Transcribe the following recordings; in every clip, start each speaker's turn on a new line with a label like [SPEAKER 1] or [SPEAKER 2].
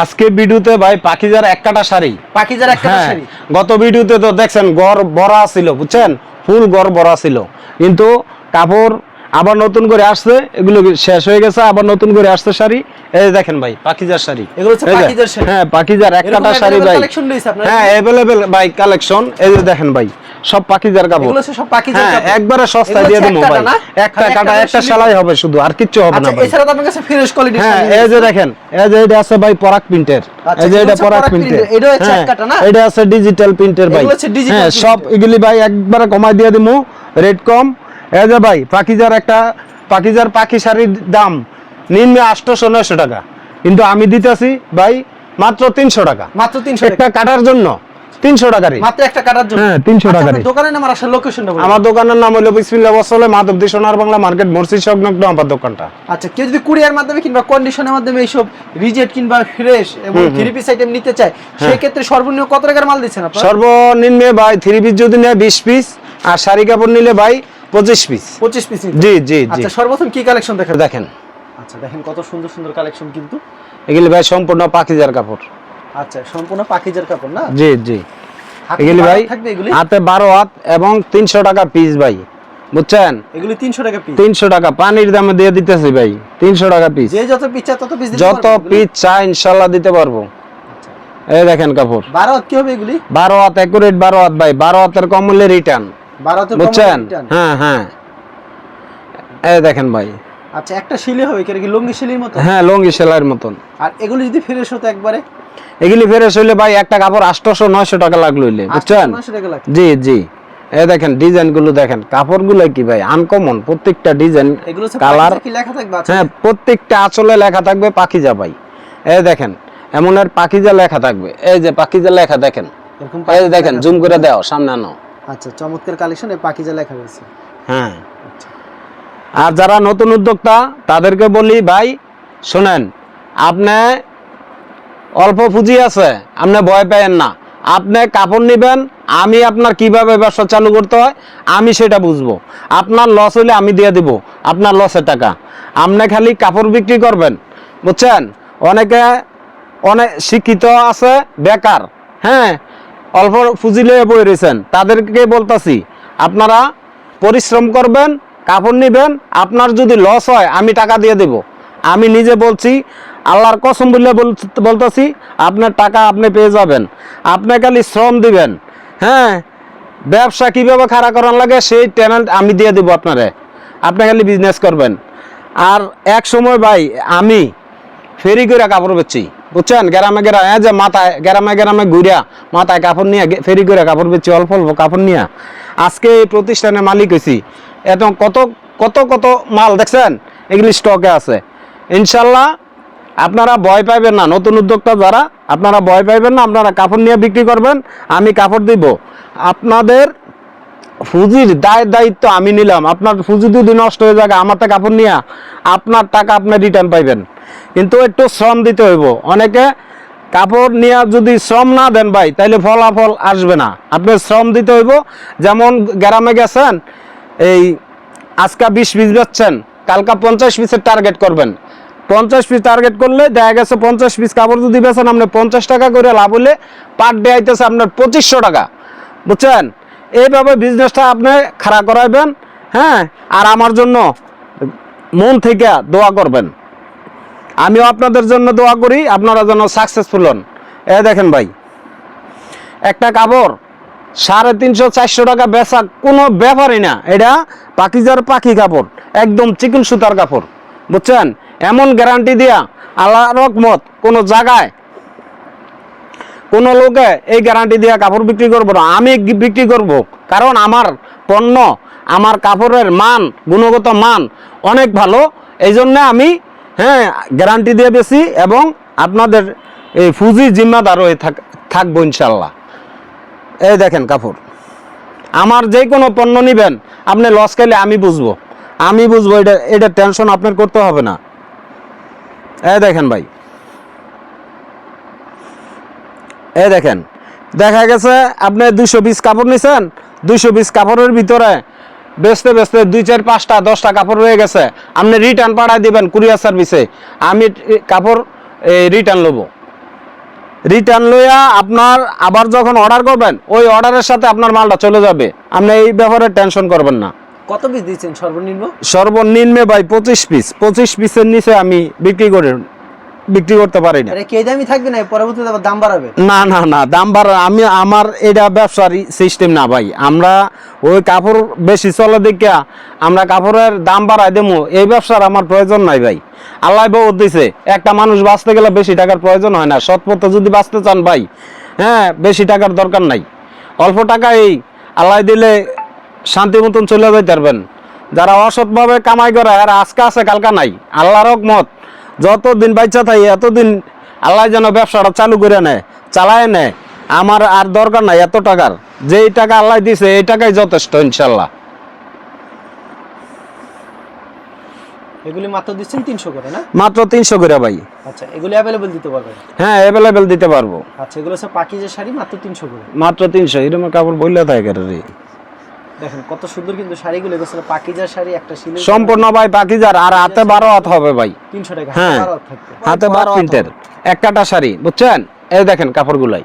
[SPEAKER 1] আজকে ভিডিওতে ভাই পাখিজার এক কাটা শাড়ি।
[SPEAKER 2] পাখিজার একটা
[SPEAKER 1] হ্যাঁ
[SPEAKER 2] শাড়ি?
[SPEAKER 1] গত ভিডিওতে তো দেখছেন গড় ভরা ছিল বুঝছেন? ফুল গড় ভরা ছিল। কিন্তু কাপড় আবার নতুন করে আসছে এগুলো শেষ হয়ে গেছে আবার নতুন করে আসছে শাড়ি? এই দেখেন ভাই পাখিজার শাড়ি।
[SPEAKER 2] এগুলো হচ্ছে পাখিজার শাড়ি।
[SPEAKER 1] হ্যাঁ পাখিজার এক কাটা শাড়ি ভাই। হ্যাঁ অ্যাভেলেবেল ভাই কালেকশন এই যে দেখেন ভাই সব পাখিজার কাপড়
[SPEAKER 2] এগুলো সব পাখিজার
[SPEAKER 1] হ্যাঁ
[SPEAKER 2] কাপড়।
[SPEAKER 1] একবারে সস্তা দিয়ে দেবো
[SPEAKER 2] না?
[SPEAKER 1] একটা কাটা
[SPEAKER 2] একটা
[SPEAKER 1] সেলাই হবে শুধু আর কিচ্ছু হবে না
[SPEAKER 2] আচ্ছা
[SPEAKER 1] ভাই।
[SPEAKER 2] এছাড়া তো আপনার কাছে ফ্রেশ কোয়ালিটি
[SPEAKER 1] হ্যাঁ এই যে দেখেন এই যে এটা আছে ভাই পরাগ প্রিন্টের।
[SPEAKER 2] আচ্ছা,
[SPEAKER 1] এই যে এটা পরাগ প্রিন্টের।
[SPEAKER 2] এটা হচ্ছে এক কাটা না?
[SPEAKER 1] এটা আছে ডিজিটাল প্রিন্টের ভাই। হ্যাঁ সব এগুলি ভাই একবারে কমাই দিয়ে দিমু রেট কম। এই যে ভাই পাকিজার একটা পাকিজার পাখি শাড়ির দাম নিম্নে আটশোশো নয়শো টাকা। কিন্তু আমি দিতেছি ভাই মাত্র তিনশো টাকা।
[SPEAKER 2] মাত্র 300
[SPEAKER 1] একটা কাটার জন্য। তিনশো টাকারই
[SPEAKER 2] মাত্র একটা কাটার জন্য?
[SPEAKER 1] হ্যাঁ, 300
[SPEAKER 2] আচ্ছা,
[SPEAKER 1] টাকারই।
[SPEAKER 2] দোকানের নাম আর আসার লোকেশনটা
[SPEAKER 1] আমার দোকানের নাম হলো বিসমিল্লা বসলে মাধবদী সোনার বাংলা মার্কেট মসজিদ সংলগ্ন আমার দোকানটা।
[SPEAKER 2] আচ্ছা কেউ যদি কুরিয়ার মাধ্যমে কিংবা কন্ডিশনের মাধ্যমে এইসব রিজেক্ট কিংবা ফ্রেশ এবং থ্রি পিস আইটেম নিতে চায়
[SPEAKER 1] হ্যাঁ।
[SPEAKER 2] সেই ক্ষেত্রে সর্বনিম্ন কত টাকার মাল দিচ্ছেন আপনারা?
[SPEAKER 1] সর্বনিম্নে ভাই থ্রি পিস যদি নেয় বিশ পিস আর শাড়ি কাপড় নিলে ভাই পঁচিশ পিস
[SPEAKER 2] পঁচিশ পিস
[SPEAKER 1] জি জি জি।
[SPEAKER 2] আচ্ছা সর্বপ্রথম কি কালেকশন দেখেন
[SPEAKER 1] দেখেন।
[SPEAKER 2] আচ্ছা দেখেন কত সুন্দর সুন্দর কালেকশন কিন্তু।
[SPEAKER 1] এগুলি ভাই সম্পূর্ণ পাখিজার কাপড়।
[SPEAKER 2] আচ্ছা সম্পূর্ণ পাখিজার কাপড় না?
[SPEAKER 1] জি জি। এগুলি ভাই হাতে বারো হাত এবং তিনশো টাকা পিস ভাই। বুঝছেন?
[SPEAKER 2] এগুলি তিনশো টাকা পিস
[SPEAKER 1] তিনশো টাকা পানির দামে দিয়ে দিতেছি ভাই তিনশো টাকা পিস
[SPEAKER 2] যে যত পিস চায় তত পিস
[SPEAKER 1] যত পিস চাই ইনশাল্লাহ দিতে পারব। এই দেখেন কাপড়।
[SPEAKER 2] বারো হাত কি হবে এগুলি?
[SPEAKER 1] বারো হাত একুরেট বারো হাত ভাই বারো হাতের কম মূল্যে রিটার্ন
[SPEAKER 2] বারো হাতের
[SPEAKER 1] বুঝছেন? হ্যাঁ হ্যাঁ। এই দেখেন ভাই।
[SPEAKER 2] আচ্ছা একটা শিলি হবে কি লঙ্গি শিলির মতো
[SPEAKER 1] হ্যাঁ লঙ্গি সেলাইয়ের মতন।
[SPEAKER 2] আর এগুলি যদি ফ্রেশ হতো একবারে?
[SPEAKER 1] এগুলি ফেরেস হইলে ভাই একটা কাপড় আটশোশো নয়শো টাকা লাগল হইলে বুঝছেন?
[SPEAKER 2] 800 টাকা লাগবে
[SPEAKER 1] জি জি। এই দেখেন ডিজাইনগুলো দেখেন কাপড়গুলো কি ভাই? আনকমন প্রত্যেকটা ডিজাইন কালার
[SPEAKER 2] আচ্ছা
[SPEAKER 1] হ্যাঁ প্রত্যেকটা আঁচলে লেখা থাকবে পাখিজা ভাই। এই দেখেন এমন আর পাখিজা লেখা থাকবে। এই যে পাখিজা লেখা দেখেন এই দেখেন জুম করে দাও সামনে আনো।
[SPEAKER 2] আচ্ছা চমৎকার কালেকশন এই পাখিজা লেখা রয়েছে।
[SPEAKER 1] হ্যাঁ। আর যারা নতুন উদ্যোক্তা তাদেরকে বলি ভাই শোনেন আপনি অল্প পুঁজি আছে, আপনি ভয় পাইয়েন না। আপনি কাপড় নেবেন, আমি আপনার কীভাবে ব্যবসা চালু করতে হয়, আমি সেটা বুঝব। আপনার লস হলে আমি দিয়ে দিব, আপনার লসের টাকা। আপনি খালি কাপড় বিক্রি করবেন, বুঝছেন? অনেকে, অনেক শিক্ষিত আছে, বেকার হ্যাঁ? অল্প পুঁজি লয়ে বই রয়েছেন, তাদেরকে বলতাছি, আপনারা পরিশ্রম করবেন, কাপড় নেবেন, আপনার যদি লস হয়, আমি টাকা দিয়ে দেব। আমি নিজে বলছি, আল্লাহর কসম বললে বলতেছি, আপনার টাকা আপনি পেয়ে যাবেন। আপনি খালি শ্রম দিবেন। হ্যাঁ ব্যবসা কীভাবে খাড়া করার লাগে সেই ট্যালেন্ট আমি দিয়ে দেবো আপনারে। আপনি খালি বিজনেস করবেন। আর এক সময় ভাই, আমি ফেরি করে কাপড় বেচছি, বুঝছেন? গ্রামে গ্রামে যে মাথায়, গ্রামে গ্রামে ঘুরিয়া মাথায় কাপড় নিয়ে ফেরি করে কাপড় বেচছি, অল্প অল্প কাপড় নিয়ে। আজকে এই প্রতিষ্ঠানের মালিক হয়েছি এত কত কত কত মাল, দেখছেন? এগুলি স্টকে আছে। ইনশাল্লাহ আপনারা ভয় পাইবেন না। নতুন উদ্যোক্তা যারা, আপনারা ভয় পাইবেন না, আপনারা কাপড় নিয়ে বিক্রি করবেন, আমি কাপড় দিব। আপনাদের ফুজির দায় দায়িত্ব আমি নিলাম। আপনার ফুজি যদি নষ্ট হয়ে যাবে আমার তো কাপড় নিয়ে আপনার টাকা আপনি রিটার্ন পাইবেন। কিন্তু একটু শ্রম দিতে হইব। অনেকে কাপড় নিয়ে যদি শ্রম না দেন ভাই তাহলে ফলাফল আসবে না। আপনি শ্রম দিতে হইব। যেমন গ্রামে গেছেন, এই আজকা বিশ পিস বেচছেন কালকা পঞ্চাশ পিসের টার্গেট করবেন। পঞ্চাশ পিস টার্গেট করলে দেখা গেছে পঞ্চাশ পিস কাপড় যদি বেচেন আপনি পঞ্চাশ টাকা করে লাভ হলে পার ডে আইতেছে আপনার পঁচিশশো টাকা। বুঝছেন? এইভাবে বিজনেসটা আপনি খাড়া করাইবেন হ্যাঁ? আর আমার জন্য মন থেকে দোয়া করবেন। আমিও আপনাদের জন্য দোয়া করি, আপনারা যেন সাকসেসফুল হন। এ দেখেন ভাই, একটা কাপড় সাড়ে তিনশো চারশো টাকা বেচা কোনো ব্যাপারই না। এটা পাকিজার পাখি কাপড়। একদম চিকন সুতার কাপড়, বুঝছেন? এমন গ্যারান্টি দিয়া আল্লাহ রকমত কোনো জায়গায় কোনো লোকে এই গ্যারান্টি দিয়া কাপড় বিক্রি করব না। আমি বিক্রি করব, কারণ আমার পণ্য, আমার কাপড়ের মান, গুণগত মান অনেক ভালো। এই জন্য আমি হ্যাঁ গ্যারান্টি দিয়ে বেশি এবং আপনাদের এই ফুজি জিম্মাদার হয়ে থাক থাকব ইনশাল্লাহ এই দেখেন কাপড়। আমার যে কোনো পণ্য নেবেন, আপনি লস খেলে আমি বুঝব। আমি বুঝব এটা এটা টেনশন আপনার করতে হবে না। এ দেখেন ভাই। এ দেখেন, দেখা গেছে আপনি দুশো পিস কাপড় নিছেন দুশো পিস কাপড়ের ভিতরে বেচতে বেচতে দুই চার পাঁচটা, দশটা কাপড় রয়ে গেছে। আপনি রিটার্ন পাঠাই দিবেন কুরিয়ার সার্ভিসে আমি কাপড় রিটার্ন নেব রিটার্ন লইয়া আপনার আবার যখন অর্ডার করবেন, ওই অর্ডারের সাথে আপনার মালটা চলে যাবে। আপনি এই ব্যাপারে টেনশন করবেন না।
[SPEAKER 2] কত পিস দিচ্ছেন সর্বনিম্ন?
[SPEAKER 1] সর্বনিম্নে ভাই পঁচিশ পিস পঁচিশ পিসের নিচে আমি বিক্রি করি বিক্রি করতে পারি না।
[SPEAKER 2] এটা কি এই দামই থাকবে না? পরবর্তীতে আবার দাম বাড়াবে?
[SPEAKER 1] না না না দাম বাড়া আমি আমার এটা ব্যবসার সিস্টেম না ভাই। আমরা ওই কাপড় বেশি চলে দেখিয়া আমরা কাপড়ের দাম বাড়াই দেবো। এই ব্যবসার আমার প্রয়োজন নাই ভাই। আল্লাহ বহুত দিছে। একটা মানুষ বাঁচতে গেলে বেশি টাকার প্রয়োজন হয় না। সৎপথে যদি বাঁচতে চান ভাই হ্যাঁ বেশি টাকার দরকার নাই। অল্প টাকা এই আল্লাহ দিলে শান্তি মতন চলে যাইতে পারবেন। যারা অসৎভাবে কামাই করে আর আজকে আছে কালকা নাই। আল্লাহর মত যতদিন বাচ্চা থাকি এতদিন আল্লাহ যেন ব্যবসাটা চালু করে নেয় চালায় নেয়। আমার আর দরকার নাই এত টাকার। যেই টাকা আল্লাহ দিছে এই টাকাই যথেষ্ট ইনশাল্লাহ
[SPEAKER 2] এগুলি মাত্র দিচ্ছেন তিনশো করে না?
[SPEAKER 1] মাত্র তিনশো করে ভাই।
[SPEAKER 2] আচ্ছা এগুলি দিতে পারবেন?
[SPEAKER 1] হ্যাঁ অ্যাভেলেবেল দিতে পারব।
[SPEAKER 2] আচ্ছা এগুলো সব পাকিজের শাড়ি মাত্র তিনশো করে।
[SPEAKER 1] মাত্র তিনশো এরকম কাপড় বললে থাকে রে।
[SPEAKER 2] দেখেন কত সুন্দর কিন্তু শাড়িগুলো। এগুলো পাকিজার শাড়ি একটা সিলে
[SPEAKER 1] সম্পূর্ণ ভাই পাকিজার আর হাতে বারো হাত হবে ভাই।
[SPEAKER 2] তিনশো টাকা
[SPEAKER 1] হ্যাঁ।
[SPEAKER 2] হাতে বারো হাত থাকবে।
[SPEAKER 1] হাতে বারো প্রিন্টের। একটাটা শাড়ি বুঝছেন? এই দেখেন কাপড়গুলাই।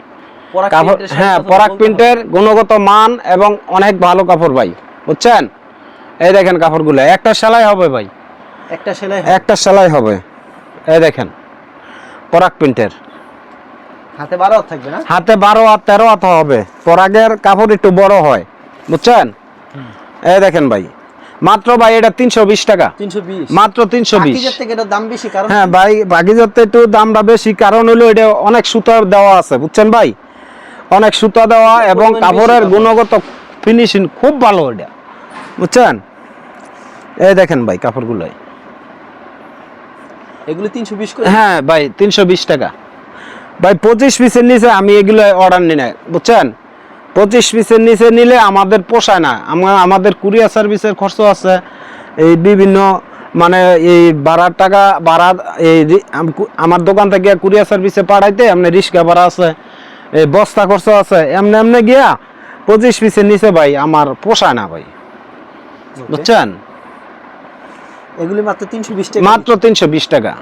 [SPEAKER 1] হ্যাঁ পরাগ প্রিন্টের গুণগত মান এবং অনেক ভালো কাপড় ভাই বুঝছেন? এই দেখেন কাপড়গুলো একটা সেলাই হবে ভাই।
[SPEAKER 2] একটা সেলাই
[SPEAKER 1] একটা সেলাই হবে। এই দেখেন পরাগ প্রিন্টের।
[SPEAKER 2] হাতে বারো হাত থাকবে না?
[SPEAKER 1] হাতে বারো আর তেরো হাত হবে। পরাগের কাপড় একটু বড় হয় বুঝছেন? এই দেখেন ভাই মাত্র ভাই এটা তিনশো বিশ টাকা। মাত্র তিনশো বিশ। হ্যাঁ ভাই বাগিজাতে একটু দামটা বেশি কারণ হলো এটা অনেক সুতা দেওয়া আছে বুঝছেন ভাই? অনেক সুতা দেওয়া এবং কাপড়ের গুণগত ফিনিশিং খুব ভালো এটা বুঝছেন? এই দেখেন ভাই কাপড়গুলোই।
[SPEAKER 2] এগুলি তিনশো বিশ
[SPEAKER 1] হ্যাঁ ভাই তিনশো বিশ টাকা। ভাই পঁচিশ পিসের নিচে আমি এগুলো অর্ডার নিই না বুঝছেন? পঁচিশ পিসের নিচে নিলে আমাদের পোষায় না। আমরা আমাদের কুরিয়ার সার্ভিসের খরচ আছে। এই বিভিন্ন মানে এই ভাড়ার টাকা ভাড়া এই আমার দোকান থেকে কুরিয়ার সার্ভিসে পাঠাইতে এমনি রিক্সা ভাড়া আছে এই বস্তা খরচ আছে। এমনি এমনি গিয়া পঁচিশ পিসের নিচে ভাই আমার পোষায় না ভাই। বুঝছেন?
[SPEAKER 2] এগুলি মাত্র তিনশো বিশ টাকা।
[SPEAKER 1] মাত্র তিনশো বিশ টাকা।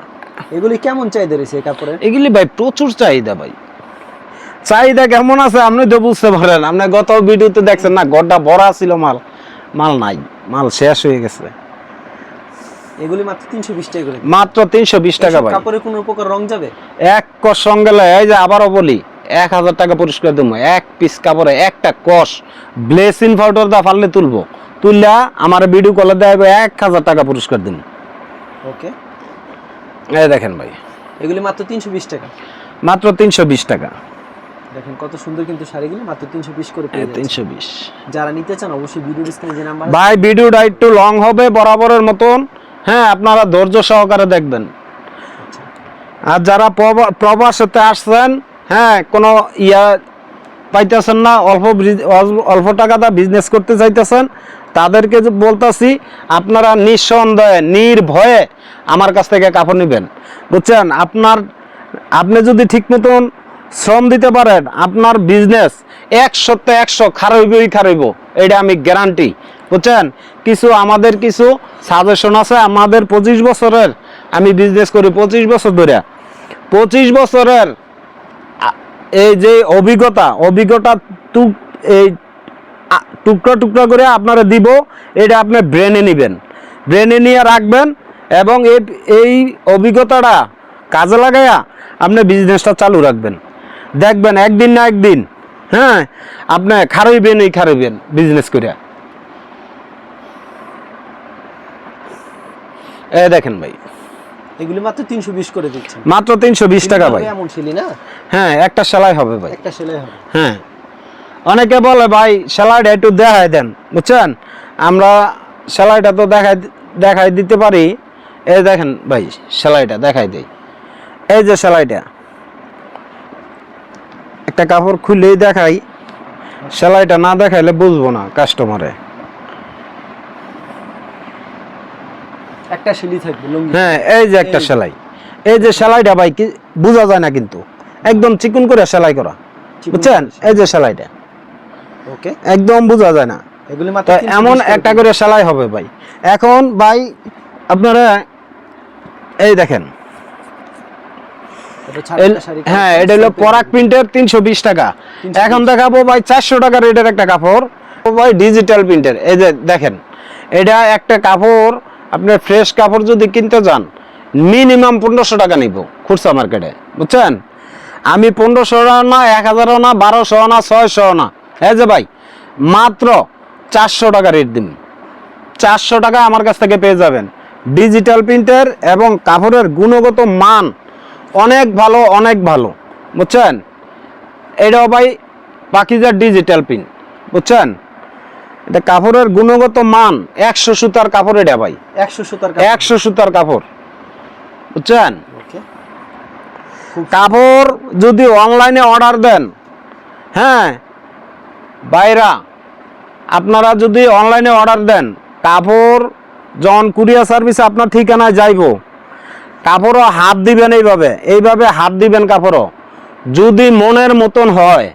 [SPEAKER 2] এগুলি কেমন চাহিদা রয়েছে কাপড়ের?
[SPEAKER 1] এগুলি ভাই প্রচুর চাহিদা ভাই। চাহিদা কেমন আছে আপনি তো বুঝতে পারেন। আপনি গত ভিডিওতে দেখছেন না ঘরটা ভরা ছিল মাল মাল নাই মাল শেষ হয়ে গেছে।
[SPEAKER 2] এগুলি মাত্র তিনশো বিশ টাকা করে।
[SPEAKER 1] মাত্র তিনশো বিশ টাকা ভাই।
[SPEAKER 2] কাপড়ের কোনো উপকার রং যাবে?
[SPEAKER 1] এক কষ সঙ্গে এই যে আবারও বলি এক হাজার টাকা পুরস্কার দেবো। এক পিস কাপড়ে একটা কষ ব্লেসিন পাউডার দা পারলে তুলবো। তুললা আমার ভিডিও কলে দেয় এক হাজার টাকা পুরস্কার দিন
[SPEAKER 2] ওকে।
[SPEAKER 1] এই দেখেন ভাই।
[SPEAKER 2] এগুলি মাত্র তিনশো বিশ টাকা।
[SPEAKER 1] মাত্র তিনশো বিশ টাকা।
[SPEAKER 2] দেখেন কত সুন্দর কিন্তু শাড়িগুলি মাত্র তিনশো বিশ করে পেয়ে যাচ্ছে
[SPEAKER 1] তিনশো বিশ।
[SPEAKER 2] যারা নিতে চান অবশ্যই ভিডিও স্ক্রিনে যে নাম্বার
[SPEAKER 1] ভাই ভিডিওটা একটু লং হবে বরাবরের মতন। হ্যাঁ আপনারা ধৈর্য সহকারে দেখবেন। আর যারা প্রবা- প্রবাসেতে আসছেন হ্যাঁ কোনো ইয়া পাইতেছেন না অল্প অল্প- অল্প টাকাটা বিজনেস করতে চাইতেছেন তাদেরকে যে বলতাছি আপনারা নিঃসন্দেহে নির্ভয়ে আমার কাছ থেকে কাপড় নেবেন। বুঝছেন? আপনার আপনি যদি ঠিক মতন শ্রম দিতে পারেন, আপনার বিজনেস একশোতে একশো খারাইবই খারাইব, এটা আমি গ্যারান্টি বুঝছেন? কিছু আমাদের কিছু সাজেশন আছে, আমাদের পঁচিশ বছরের, আমি বিজনেস করি পঁচিশ বছর ধরে। পঁচিশ বছরের এই যে অভিজ্ঞতা অভিজ্ঞতা টুক, এই টুকরা টুকরা করে আপনারা দিব, এটা আপনি ব্রেনে নেবেন। ব্রেনে নিয়ে রাখবেন এবং এই অভিজ্ঞতাটা কাজে লাগাইয়া আপনি বিজনেসটা চালু রাখবেন। দেখবেন একদিন না একদিন হ্যাঁ আপনি খারাইবেন এই খারাইবেন বিজনেস করে এ দেখেন ভাই।
[SPEAKER 2] এগুলি মাত্র তিনশো বিশ করে দিচ্ছেন।
[SPEAKER 1] মাত্র তিনশো বিশ টাকা ভাই।
[SPEAKER 2] এমন ছিলি না?
[SPEAKER 1] হ্যাঁ একটা সেলাই হবে ভাই।
[SPEAKER 2] একটা সেলাই হবে।
[SPEAKER 1] হ্যাঁ। অনেকে বলে ভাই সেলাইটা একটু দেখাই দেন বুঝছেন? আমরা সেলাইটা তো দেখাই দেখাই দিতে পারি। এই দেখেন ভাই সেলাইটা দেখাই দেই। এই যে সেলাইটা। একটা কাপড় খুলেই দেখাই সেলাইটা না দেখাইলে বুঝব না কাস্টমারে
[SPEAKER 2] একটা শিলি থাকবে
[SPEAKER 1] হ্যাঁ এই যে একটা সেলাই। এই যে সেলাইটা ভাই কি বোঝা যায় না কিন্তু। একদম চিকুন করে সেলাই করা বুঝছেন? এই যে সেলাইটা।
[SPEAKER 2] ওকে
[SPEAKER 1] একদম বোঝা যায় না।
[SPEAKER 2] এগুলি মাত্র
[SPEAKER 1] এমন একটা করে সেলাই হবে ভাই। এখন ভাই আপনারা এই দেখেন হ্যাঁ এটা হলো পরাগ প্রিন্টের তিনশো বিশ টাকা। এখন দেখাবো ভাই চারশো টাকা রেটের একটা কাপড়। ও ভাই ডিজিটাল প্রিন্টের এই যে দেখেন এটা একটা কাপড় আপনি ফ্রেশ কাপড় যদি কিনতে যান মিনিমাম পনেরোশো টাকা নিব খুচরা মার্কেটে বুঝছেন? আমি পনেরোশো না এক হাজারও না বারোশো না ছয়শো না। এই যে ভাই মাত্র চারশো টাকা রেট দিন। চারশো টাকা আমার কাছ থেকে পেয়ে যাবেন। ডিজিটাল প্রিন্টের এবং কাপড়ের গুণগত মান অনেক ভালো অনেক ভালো। বুঝছেন? এটাও ভাই পাকিজার ডিজিটাল প্রিন্ট বুঝছেন? এটা কাপড়ের গুণগত মান একশো সুতার কাপড় এটা ভাই।
[SPEAKER 2] একশো সুতার
[SPEAKER 1] একশো সুতার কাপড় বুঝছেন? কাপড় যদি অনলাইনে অর্ডার দেন হ্যাঁ বাইরা আপনারা যদি অনলাইনে অর্ডার দেন কাপড় যখন কুরিয়ার সার্ভিস আপনার ঠিকানায় যাইব কাপড়ও হাত দিবেন এইভাবে এইভাবে হাত দিবেন কাপড়ও। যদি মনের মতন হয়,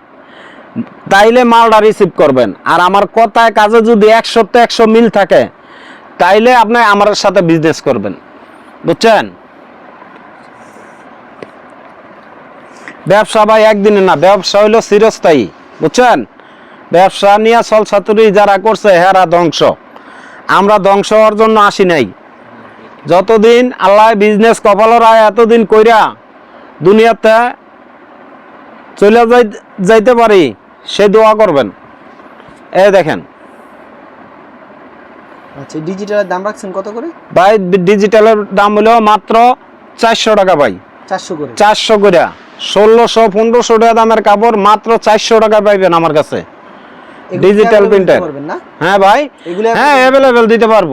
[SPEAKER 1] তাইলে মালটা রিসিভ করবেন। আর আমার কথায় কাজে যদি একশো তো একশো মিল থাকে, তাইলে আপনি আমার সাথে বিজনেস করবেন। বুঝছেন? ব্যবসা ভাই, একদিনে না, ব্যবসা হইল চিরস্থায়ী। বুঝছেন? ব্যবসা নিয়ে চল ছাতুরি যারা করছে, হেরা ধ্বংস। আমরা ধ্বংস হওয়ার জন্য আসি নাই। যতদিন আল্লাহ বিজনেস কপালর আয় এতদিন কইরা দুনিয়াতে চলে যাই যাইতে পারি সে দোয়া করবেন। এ দেখেন।
[SPEAKER 2] আচ্ছা ডিজিটালের দাম রাখছেন কত করে?
[SPEAKER 1] ভাই ডিজিটালের দাম হলো মাত্র চারশো টাকা ভাই।
[SPEAKER 2] চারশো করে?
[SPEAKER 1] চারশো করে ষোলোশো পনেরোশো টাকা দামের কাপড় মাত্র চারশো টাকা পাইবেন আমার কাছে। ডিজিটাল প্রিন্টার হ্যাঁ ভাই। হ্যাঁ অ্যাভেলেবেল দিতে পারব।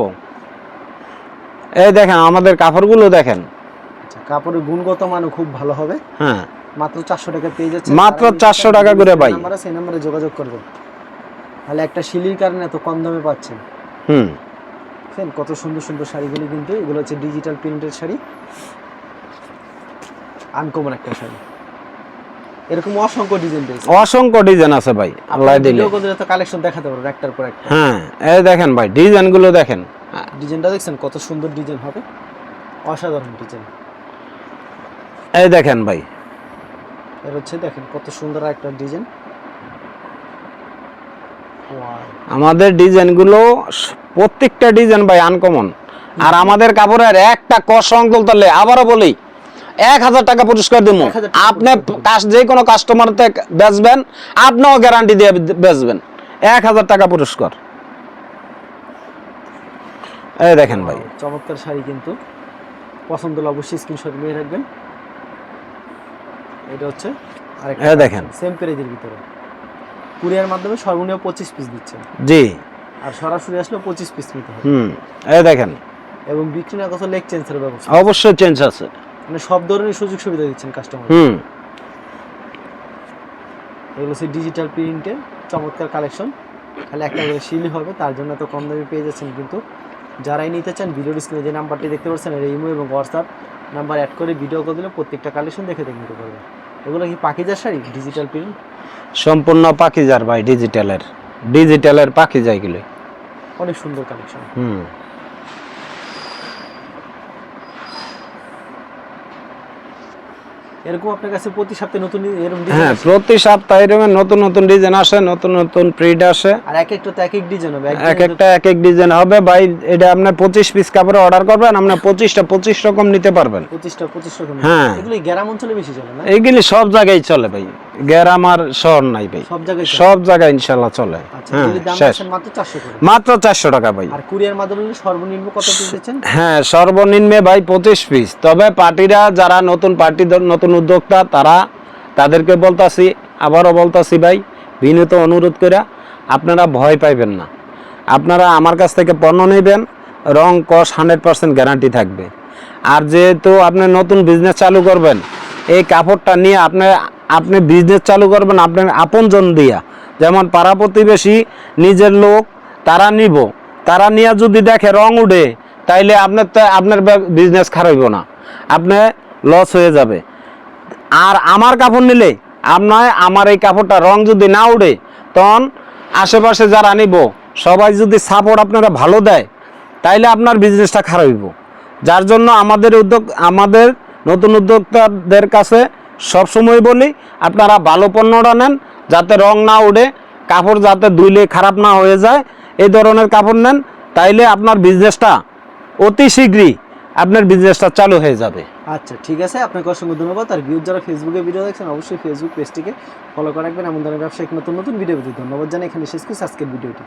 [SPEAKER 1] এই দেখেন আমাদের কাপড়গুলো দেখেন।
[SPEAKER 2] আচ্ছা, কাপড়ের গুণগত মানও খুব ভালো হবে।
[SPEAKER 1] হ্যাঁ।
[SPEAKER 2] মাত্র চারশো টাকা পেয়ে যাচ্ছে
[SPEAKER 1] মাত্র 400 টাকা করে ভাই।
[SPEAKER 2] আছে এই নাম্বারে যোগাযোগ করবেন। তাহলে একটা শিলির কারণে এত কম দামে পাচ্ছেন।
[SPEAKER 1] হুম।
[SPEAKER 2] দেখেন কত সুন্দর সুন্দর শাড়িগুলি কিন্তু এগুলো হচ্ছে ডিজিটাল প্রিন্টের শাড়ি। আনকমন একটা শাড়ি। এরকম অসংখ্য ডিজাইন রয়েছে।
[SPEAKER 1] অসংখ্য ডিজাইন আছে ভাই আল্লাহ দিলে।
[SPEAKER 2] কালেকশন দেখাতে পারব একটার পর একটা।
[SPEAKER 1] হ্যাঁ এই দেখেন ভাই ডিজাইনগুলো দেখেন।
[SPEAKER 2] ডিজাইনটা দেখছেন? কত সুন্দর ডিজাইন হবে। অসাধারণ ডিজাইন।
[SPEAKER 1] এই দেখেন ভাই।
[SPEAKER 2] এর হচ্ছে দেখেন কত সুন্দর একটা ডিজাইন।
[SPEAKER 1] আমাদের ডিজাইনগুলো প্রত্যেকটা ডিজাইন ভাই আনকমন আর আমাদের কাপড়ের একটা কসং তুলতালে আবারও বলি এক হাজার টাকা পুরস্কার দিব আপনি যে কোনো কাস্টমার থেকে বেচবেন আপনিও গ্যারান্টি দিয়ে বেচবেন। এক হাজার টাকা পুরস্কার। এই দেখেন ভাই।
[SPEAKER 2] চমৎকার শাড়ি কিন্তু। পছন্দ হলে অবশ্যই স্ক্রিনশট নিয়ে রাখবেন। এটা হচ্ছে আরেকটা
[SPEAKER 1] দেখেন।
[SPEAKER 2] সেম প্রাইজের ভিতরে। কুরিয়ার মাধ্যমে সর্বনিম্ন পঁচিশ পিস দিচ্ছেন।
[SPEAKER 1] জি।
[SPEAKER 2] আর সরাসরি আসলে পঁচিশ পিস নিতে হবে।
[SPEAKER 1] হুম এই দেখেন।
[SPEAKER 2] এবং বিক্রি না কত লেগ চেঞ্জের ব্যবস্থা।
[SPEAKER 1] অবশ্যই চেঞ্জ আছে।
[SPEAKER 2] মানে সব ধরনের সুযোগ সুবিধা দিচ্ছেন কাস্টমার
[SPEAKER 1] হুম।
[SPEAKER 2] এগুলো হচ্ছে ডিজিটাল প্রিন্টের চমৎকার কালেকশন খালি একটা করে শিলি হবে তার জন্য তো কম দামে পেয়ে যাচ্ছেন কিন্তু যারাই নিতে চান ভিডিওর স্ক্রিনে যে নাম্বারটি দেখতে পাচ্ছেন এর ইমো এবং হোয়াটসঅ্যাপ নাম্বার অ্যাড করে ভিডিও করে দিলে প্রত্যেকটা কালেকশন দেখে দেখে নিতে পারবেন। এগুলো কি পাখিজার শাড়ি? ডিজিটাল প্রিন্ট
[SPEAKER 1] সম্পূর্ণ পাখিজার ভাই ডিজিটালের ডিজিটালের পাখিজা এগুলো
[SPEAKER 2] অনেক সুন্দর কালেকশন
[SPEAKER 1] হুম।
[SPEAKER 2] এরকম আপনার কাছে প্রতি সপ্তাহে নতুন এরকম
[SPEAKER 1] হ্যাঁ প্রতি সপ্তাহে এরকম নতুন নতুন ডিজাইন আসে নতুন নতুন প্রিন্ট আসে।
[SPEAKER 2] আর এক একটা এক এক ডিজাইন হবে
[SPEAKER 1] এক একটা এক এক ডিজাইন হবে। ভাই এটা আপনার পঁচিশ পিস কাপড়ে অর্ডার করবেন আপনার পঁচিশটা পঁচিশ রকম নিতে পারবেন।
[SPEAKER 2] তো পঁচিশটা পঁচিশ রকম
[SPEAKER 1] হ্যাঁ।
[SPEAKER 2] এগুলো গ্রাম অঞ্চলে বেশি চলে না?
[SPEAKER 1] এইগুলি সব জায়গায় চলে ভাই। গ্রাম আর শহর নাই ভাই।
[SPEAKER 2] সব জায়গায়
[SPEAKER 1] সব জায়গায় ইনশাল্লাহ চলে।
[SPEAKER 2] আচ্ছা
[SPEAKER 1] হ্যাঁ
[SPEAKER 2] মাত্র চারশো করে
[SPEAKER 1] মাত্র চারশো টাকা ভাই।
[SPEAKER 2] আর কুরিয়ার মাধ্যমে সর্বনিম্ন কত পিস দিচ্ছেন?
[SPEAKER 1] হ্যাঁ সর্বনিম্নে ভাই পঁচিশ পিস তবে পার্টিরা যারা নতুন পার্টি নতুন উদ্যোক্তা, তারা তাদেরকে বলতাছি, আবারও বলতাছি ভাই, বিনীত অনুরোধ করে আপনারা ভয় পাইবেন না। আপনারা আমার কাছ থেকে পণ্য নেবেন, রং, কস হান্ড্রেড পার্সেন্ট গ্যারান্টি থাকবে। আর যেহেতু আপনি নতুন বিজনেস চালু করবেন, এই কাপড়টা নিয়ে আপনি আপনি বিজনেস চালু করবেন আপনার আপনজন দিয়া। যেমন পাড়া প্রতিবেশী, নিজের লোক, তারা নিব। তারা নিয়ে যদি দেখে রং উঠে, তাইলে আপনার তো আপনার বিজনেস খারাপ না। আপনি লস হয়ে যাবে। আর আমার কাপড় নিলে আপনার আমার এই কাপড়টা রং যদি না উঠে তখন আশেপাশে যারা নিব, সবাই যদি সাপোর্ট আপনারা ভালো দেয়, তাইলে আপনার বিজনেসটা খারাপ হইব। যার জন্য আমাদের উদ্যোগ, আমাদের নতুন উদ্যোক্তাদের কাছে সবসময় বলি, আপনারা ভালো পণ্যটা নেন, যাতে রং না উঠে কাপড় যাতে ধুইলে খারাপ না হয়ে যায়, এই ধরনের কাপড় নেন, তাইলে আপনার বিজনেসটা অতি শীঘ্রই আপনার বিজনেসটা চালু হয়ে যাবে।
[SPEAKER 2] আচ্ছা ঠিক আছে। আপনাকে অসংখ্য ধন্যবাদ। আর ভিউ যারা ফেসবুকে ভিডিও দেখছেন, অবশ্যই ফেসবুক পেজটিকে ফলো করে রাখবেন। এমন ধরনের ব্যবসায়িক নতুন নতুন ভিডিও পেতে ধন্যবাদ জানাই। এখানে শেষ করছি আজকের ভিডিওটি